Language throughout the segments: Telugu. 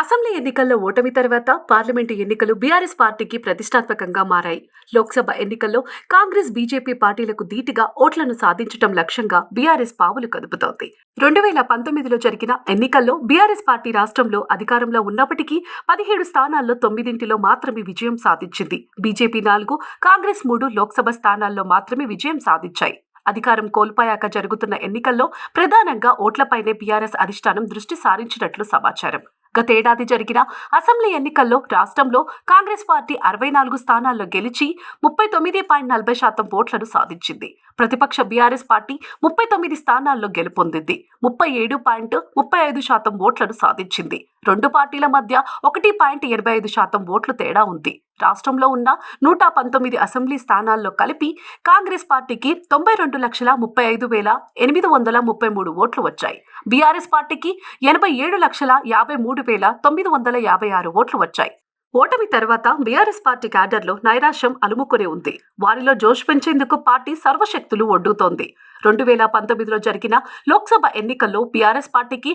అసెంబ్లీ ఎన్నికల్లో ఓటమి తర్వాత పార్లమెంటు ఎన్నికలు బీఆర్ఎస్ పార్టీకి ప్రతిష్టాత్మకంగా మారాయి. లోక్సభ ఎన్నికల్లో కాంగ్రెస్ బీజేపీ పార్టీలకు ధీటుగా ఓట్లను సాధించడం లక్ష్యంగా బీఆర్ఎస్ పావులు కదుపుతోంది. రెండు వేల పంతొమ్మిదిలో జరిగిన ఎన్నికల్లో బీఆర్ఎస్ పార్టీ రాష్ట్రంలో అధికారంలో ఉన్నప్పటికీ పదిహేడు స్థానాల్లో తొమ్మిదింటిలో మాత్రమే విజయం సాధించింది. బీజేపీ నాలుగు కాంగ్రెస్ మూడు లోక్సభ స్థానాల్లో మాత్రమే విజయం సాధించాయి. అధికారం కోల్పోయాక జరుగుతున్న ఎన్నికల్లో ప్రధానంగా ఓట్లపైనే బీఆర్ఎస్ అధిష్టానం దృష్టి సారించినట్లు సమాచారం. గతేడాది జరిగిన అసెంబ్లీ ఎన్నికల్లో రాష్ట్రంలో కాంగ్రెస్ పార్టీ అరవై నాలుగు స్థానాల్లో గెలిచి ముప్పై తొమ్మిది పాయింట్ నలభై శాతం ఓట్లను సాధించింది. ప్రతిపక్ష బీఆర్ఎస్ పార్టీ ముప్పై తొమ్మిది స్థానాల్లో గెలుపొందింది. ముప్పై ఏడు పాయింట్ ముప్పై ఐదు శాతం ఓట్లను సాధించింది. రెండు పార్టీల మధ్య ఒకటి పాయింట్ ఎనభై ఐదు శాతం ఓట్లు తేడా ఉంది. రాష్ట్రంలో ఉన్న నూట పంతొమ్మిది అసెంబ్లీ స్థానాల్లో కలిపి కాంగ్రెస్ పార్టీకి తొంభై రెండు లక్షల ముప్పై ఐదు వేల ఎనిమిది వందల ముప్పై మూడు ఓట్లు వచ్చాయి. బీఆర్ఎస్ పార్టీకి ఎనభై ఏడు లక్షల యాభై మూడు వేల తొమ్మిది వందల యాభై ఆరు ఓట్లు వచ్చాయి. ఓటమి తర్వాత బీఆర్ఎస్ పార్టీ క్యాడర్లో నైరాశ్యం అలుముకునే ఉంది. వారిలో జోష్ పెంచేందుకు పార్టీ సర్వశక్తులు ఒడ్డుతోంది. రెండు వేల పంతొమ్మిదిలో జరిగిన లోక్సభ ఎన్నికల్లో బీఆర్ఎస్ పార్టీకి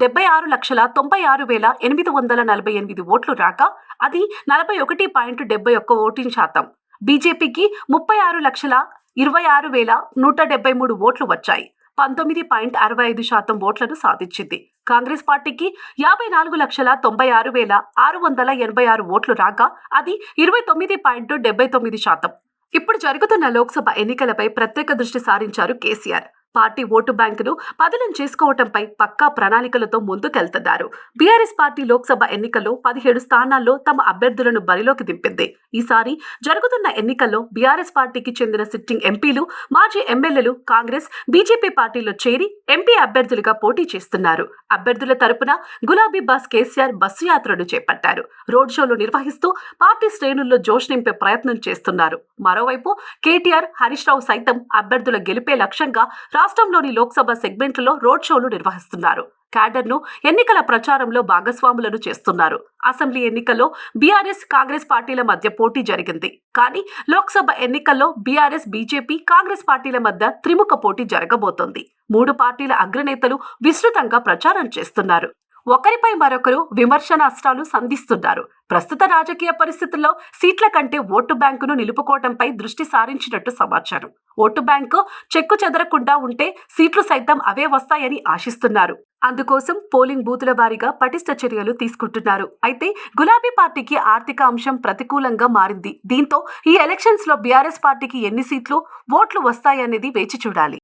డెబ్బై ఆరు లక్షల తొంభై ఆరు వేల ఎనిమిది వందల నలభై ఎనిమిది ఓట్లు రాగా అది నలభై ఒకటి పాయింట్ డెబ్బై ఒక్క ఓటింగ్ శాతం. బీజేపీకి ముప్పై ఆరు లక్షల ఇరవై ఆరు వేల నూట డెబ్బై మూడు ఓట్లు వచ్చాయి. పంతొమ్మిది పాయింట్ అరవై ఐదు శాతం ఓట్లను సాధించింది. కాంగ్రెస్ పార్టీకి యాభై నాలుగు లక్షల తొంభై ఆరు వేల ఆరు వందల ఎనభై ఆరు ఓట్లు రాగా అది ఇరవై తొమ్మిది పాయింట్ డెబ్బై తొమ్మిది శాతం. ఇప్పుడు జరుగుతున్న లోక్సభ ఎన్నికలపై ప్రత్యేక దృష్టి సారించారు కేసీఆర్. పార్టీ ఓటు బ్యాంకును పదిలం చేసుకోవటంపై పక్కా ప్రణాళికలతో ముందుకెళ్తున్నారు. బీఆర్ఎస్ పార్టీ లోక్సభ ఎన్నికల్లో పదిహేడు స్థానాల్లో తమ అభ్యర్థులను బరిలోకి దింపింది. ఈసారి జరుగుతున్న ఎన్నికల్లో బీఆర్ఎస్ పార్టీకి చెందిన సిట్టింగ్ ఎంపీలు మాజీ ఎమ్మెల్యేలు కాంగ్రెస్ బీజేపీ పార్టీలో చేరి ఎంపీ అభ్యర్థులుగా పోటీ చేస్తున్నారు. అభ్యర్థుల తరపున గులాబీ బాస్ కేసీఆర్ బస్సు యాత్రను చేపట్టారు. రోడ్ షోలు నిర్వహిస్తూ పార్టీ శ్రేణుల్లో జోష్ నింపే ప్రయత్నం చేస్తున్నారు. మరోవైపు కేటీఆర్ హరీష్ రావు సైతం అభ్యర్థుల గెలిపే లక్ష్యంగా రాష్ట్రంలోని లోక్సభ సెగ్మెంట్లలో రోడ్ షోలు నిర్వహిస్తున్నారు. క్యాడర్ను ఎన్నికల ప్రచారంలో భాగస్వాములను చేస్తున్నారు. అసెంబ్లీ ఎన్నికల్లో బీఆర్ఎస్ కాంగ్రెస్ పార్టీల మధ్య పోటీ జరిగింది. కానీ లోక్సభ ఎన్నికల్లో బీఆర్ఎస్ బీజేపీ కాంగ్రెస్ పార్టీల మధ్య త్రిముఖ పోటీ జరగబోతోంది. మూడు పార్టీల అగ్రనేతలు విస్తృతంగా ప్రచారం చేస్తున్నారు. ఒకరిపై మరొకరు విమర్శనాస్త్రాలు సంధిస్తున్నారు. ప్రస్తుత రాజకీయ పరిస్థితుల్లో సీట్ల కంటే ఓటు బ్యాంకును నిలుపుకోవడంపై దృష్టి సారించినట్టు సమాచారం. ఓటు బ్యాంకు చెక్కు చెదరకుండా ఉంటే సీట్లు సైతం అవే వస్తాయని ఆశిస్తున్నారు. అందుకోసం పోలింగ్ బూతుల వారీగా పటిష్ట చర్యలు తీసుకుంటున్నారు. అయితే గులాబీ పార్టీకి ఆర్థిక అంశం ప్రతికూలంగా మారింది. దీంతో ఈ ఎలక్షన్స్లో బీఆర్ఎస్ పార్టీకి ఎన్ని సీట్లు ఓట్లు వస్తాయనేది వేచి చూడాలి.